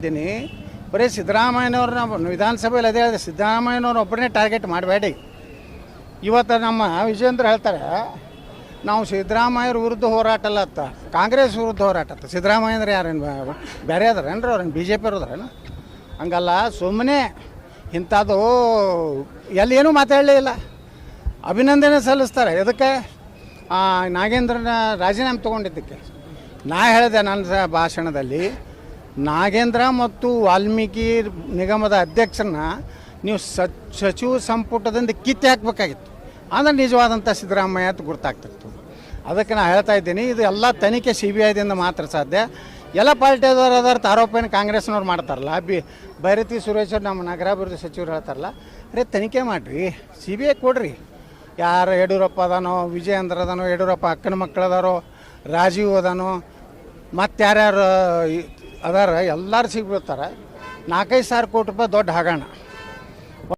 ಇದ್ದೀನಿ. ಬರೀ ಸಿದ್ದರಾಮಯ್ಯನವ್ರನ್ನ ವಿಧಾನಸಭೆಯಲ್ಲಿ ಅದೇ ಹೇಳಿದೆ ಸಿದ್ದರಾಮಯ್ಯನವ್ರ ಒಬ್ಬರನ್ನೇ ಟಾರ್ಗೆಟ್ ಮಾಡಬೇಡಿ. ಇವತ್ತು ನಮ್ಮ ವಿಜೇಂದ್ರ ಹೇಳ್ತಾರೆ, ನಾವು ಸಿದ್ದರಾಮಯ್ಯರ ವಿರುದ್ಧ ಹೋರಾಟ ಅಲ್ಲ ಅತ್ತ ಕಾಂಗ್ರೆಸ್ ವಿರುದ್ಧ ಹೋರಾಟ ಅತ್ತ ಸಿದ್ದರಾಮಯ್ಯ ಅಂದ್ರೆ ಯಾರೇನು ಬೇರೆ ಅದಾರೇನ್ರಿ ಅವ್ರೇನು ಬಿ ಜೆ ಪಿ ಅವ್ರದ್ರೇನು ಹಂಗಲ್ಲ ಸುಮ್ಮನೆ ಇಂಥದ್ದು ಎಲ್ಲಿ ಏನೂ ಮಾತಾಡಲೇ ಇಲ್ಲ. ಅಭಿನಂದನೆ ಸಲ್ಲಿಸ್ತಾರೆ. ಎದಕ್ಕೆ? ನಾಗೇಂದ್ರನ ರಾಜೀನಾಮೆ ತೊಗೊಂಡಿದ್ದಕ್ಕೆ. ನಾ ಹೇಳಿದೆ ನನ್ನ ಭಾಷಣದಲ್ಲಿ ನಾಗೇಂದ್ರ ಮತ್ತು ವಾಲ್ಮೀಕಿ ನಿಗಮದ ಅಧ್ಯಕ್ಷರನ್ನ ನೀವು ಸಚ್, ಸಚಿವ ಸಂಪುಟದಿಂದ ಕಿತ್ತಿ ಹಾಕಬೇಕಾಗಿತ್ತು. ಅಂದ್ರೆ ನಿಜವಾದಂಥ ಸಿದ್ದರಾಮಯ್ಯ ಅಂತ ಗುರ್ತಾಗ್ತಿತ್ತು. ಅದಕ್ಕೆ ನಾನು ಹೇಳ್ತಾ ಇದ್ದೀನಿ, ಇದು ಎಲ್ಲ ತನಿಖೆ ಸಿ ಬಿ ಐದಿಂದ ಮಾತ್ರ ಸಾಧ್ಯ. ಎಲ್ಲ ಪಾರ್ಟಿಯವರು ಅದಾರ ಆರೋಪನ ಕಾಂಗ್ರೆಸ್ನವ್ರು ಮಾಡ್ತಾರಲ್ಲ, ಬಿ, ಭೈರತಿ ಸುರೇಶ್ ಅವ್ರು ನಮ್ಮ ನಗರಾಭಿವೃದ್ಧಿ ಸಚಿವರು ಹೇಳ್ತಾರಲ್ಲ, ಅರೆ ತನಿಖೆ ಮಾಡಿರಿ ಸಿ ಬಿ ಐ ಕೊಡ್ರಿ. ಯಾರು ಯಡಿಯೂರಪ್ಪ ಅದಾನೋ, ವಿಜಯೇಂದ್ರ ಅದಾನೋ, ಯಡಿಯೂರಪ್ಪ ಅಕ್ಕನ ಮಕ್ಕಳು ಅದಾರೋ ರಾಜೀವ್ ಅದಾನೋ ಮತ್ತು ಯಾರ್ಯಾರು ಅದಾರ ಎಲ್ಲರೂ ಸಿಗ್ಬಿಡ್ತಾರೆ. ನಾಲ್ಕೈದು ಸಾವಿರ ಕೋಟಿ ರೂಪಾಯಿ ದೊಡ್ಡ ಹಗರಣ.